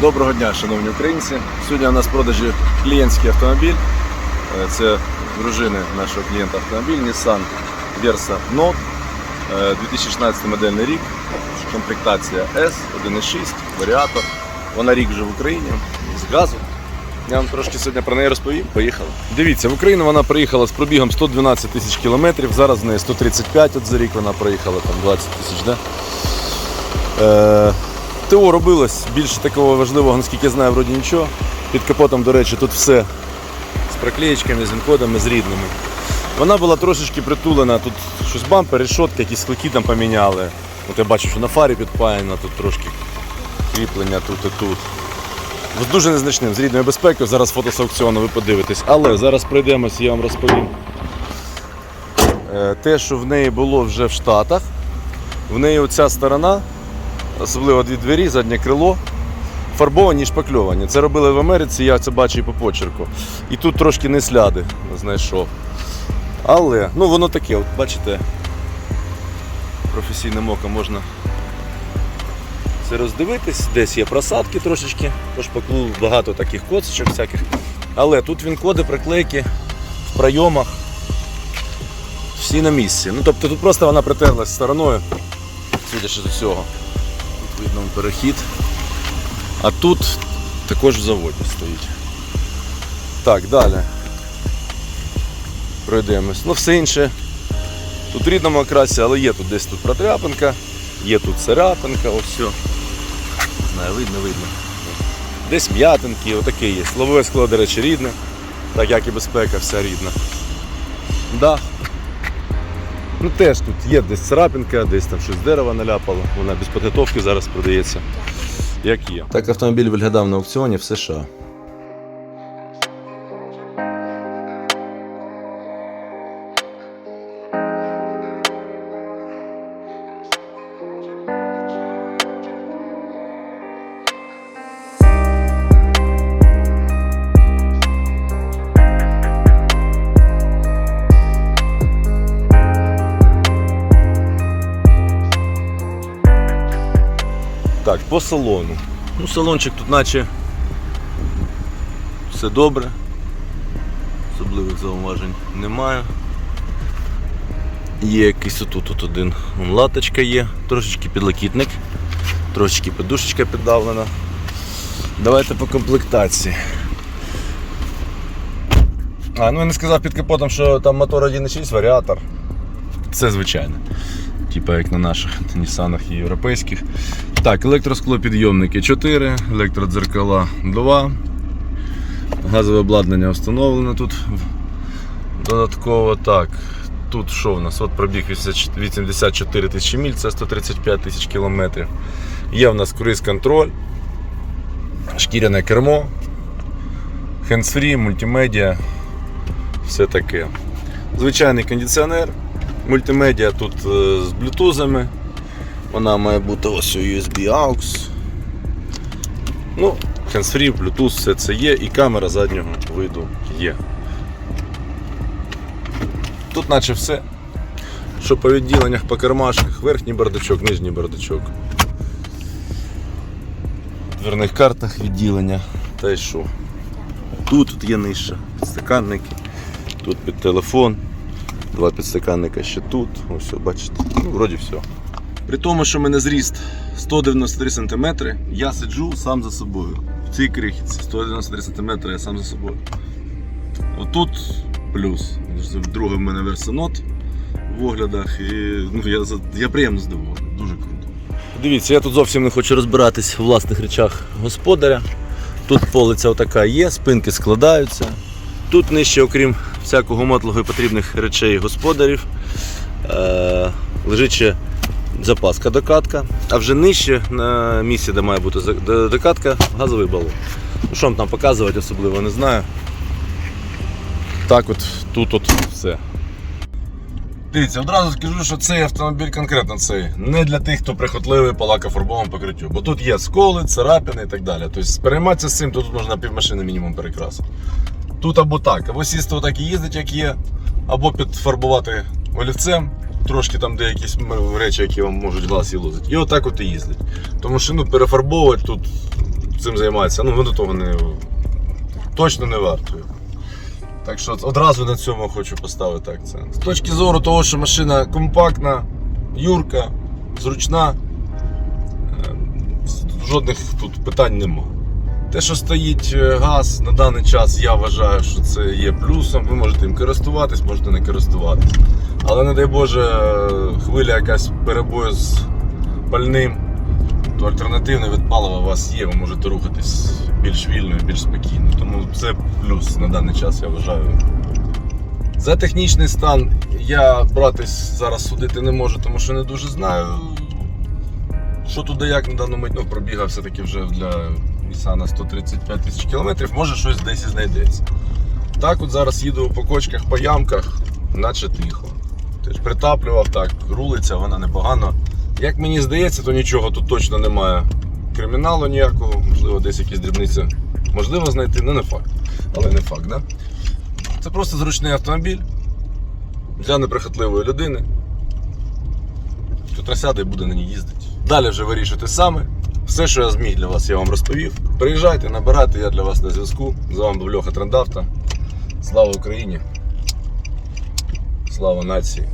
Доброго дня, шановні українці. Сьогодні у нас в продажі клієнтський автомобіль. Е, Це дружини нашого клієнта автомобіль Nissan Versa Note. Е, 2016 модельний рік, комплектація S, 1.6, варіатор. Вона рік вже в Україні з газу. Я вам трошки сьогодні про неї розповім. Поїхали. Дивіться, в Україну вона приїхала з пробігом 112 тисяч кілометрів. Зараз в неї 135 от за рік вона проїхала, там 20 тисяч. Да? Е, ТО робилось більше такого важливого, наскільки я знаю, вроді нічого. Під капотом, до речі, тут все з проклеєчками, з інкодами, з рідними. Вона була трошечки притулена, тут щось бампер, решотки, якісь склики там поміняли. От я бачу, що на фарі підпаяно, тут трошки кріплення тут і тут. З дуже незначним, з рідною безпекою, зараз фото з аукціону ви подивитесь. Але зараз пройдемось, я вам розповім. Е, Те, що в неї було вже в Штатах, в неї оця сторона, особливо дві двері, заднє крило, фарбовані і шпакльовані. Це робили в Америці, я це бачу і по почерку. І тут трошки не сляди знайшов. Але, ну воно таке, от бачите, професійним оком можна це роздивитись. Десь є просадки трошечки, по шпаклу багато таких коцочок всяких. Але тут він коди, приклейки в прийомах. Всі на місці. Ну тобто тут просто вона притерлась стороною, судячи з усього. Видно перехід. А тут також в заводі стоїть. Так, далі. Пройдемось. Ну, все інше. Тут в рідному окрасі, але є тут десь тут продряпинка, є тут царапинка, ось все. Не знаю, видно, видно. Десь м'ятинки, отаке є. Лобове скло, до речі, рідне, так як і безпека, вся рідна. Да. Ну теж тут є десь царапинка, десь там щось дерева наляпало, вона без підготовки зараз продається. Як є. Так автомобіль виглядав на аукціоні в США. Так, по салону. Ну, салончик тут наче все добре. Особливих зауважень немає. Є якийсь отут тут один латочка є, трошечки підлокітник, трошечки подушечка піддавлена. Давайте по комплектації. А, ну я не сказав під капотом, що там мотор 1.6 варіатор. Це звичайно. Типа як на наших Нісанах і європейських. Так, електросклопідйомники 4, електродзеркала 2. Газове обладнання встановлено тут додатково. Так, тут що в нас? От пробіг 84 тисячі міль, це 135 тисяч кілометрів. Є в нас круїз-контроль, шкіряне кермо, хендсфрі, мультимедіа, все таке. Звичайний кондиціонер, мультимедіа тут е, з блютузами. Вона має бути ось у USB AUX. Ну, hands-free, Bluetooth, все це є і камера заднього виду є. Тут наче все. Що по відділеннях, по кармашках, верхній бардачок, нижній бардачок. Дверних картах відділення. Та й що? Тут, тут є нижче, підстаканники, тут під телефон, два підстаканника ще тут. Ось, бачите, ну, вроді все. При тому, що в мене зріст 193 см, я сиджу сам за собою. В цій крихітці 193 см я сам за собою. Отут плюс. Другий в мене версонот в оглядах. І, ну, я, я приємно здивований. Дуже круто. Дивіться, я тут зовсім не хочу розбиратись в власних речах господаря. Тут полиця отака є, спинки складаються. Тут нижче, окрім всякого мотлого і потрібних речей господарів, е- лежить запаска докатка, а вже нижче на місці, де має бути докатка, газовий балон. Ну, що вам там показувати особливо, не знаю. Так от, тут от все. Дивіться, одразу скажу, що цей автомобіль конкретно цей не для тих, хто прихотливий по лакофарбовому покриттю. Бо тут є сколи, царапини і так далі. Тобто перейматися з цим, то тут можна півмашини мінімум перекрасити. Тут або так, або сісти отак і їздить, як є, або підфарбувати олівцем, трошки там де якісь речі, які вам можуть глаз і лозить. І отак от і їздить. Тому що ну, перефарбовувати тут цим займатися, ну воно того не точно не варто. Так що одразу на цьому хочу поставити акцент. З точки зору того, що машина компактна, юрка, зручна, е, жодних тут питань нема. Те, що стоїть е, газ на даний час, я вважаю, що це є плюсом. Ви можете їм користуватись, можете не користуватись. Але не дай Боже, хвиля якась перебою з пальним, то альтернативне від палива у вас є, ви можете рухатись більш вільно і більш спокійно. Тому це плюс на даний час, я вважаю. За технічний стан я братись зараз судити не можу, тому що не дуже знаю. Що туди як на дану мить ну, пробіга все-таки вже для Nissan 135 тисяч кілометрів, може щось десь і знайдеться. Так от зараз їду по кочках, по ямках, наче тихо. Тобто притаплював так, рулиться вона непогано. Як мені здається, то нічого тут точно немає. Криміналу ніякого, можливо, десь якісь дрібниці можливо знайти, ну не факт. Але не факт, да? Це просто зручний автомобіль для неприхотливої людини. Котра сяде і буде на ній їздити. Далі вже вирішуйте саме. Все, що я зміг для вас, я вам розповів. Приїжджайте, набирайте, я для вас на зв'язку. З вами був Льоха Трендавта. Слава Україні! Слава нації!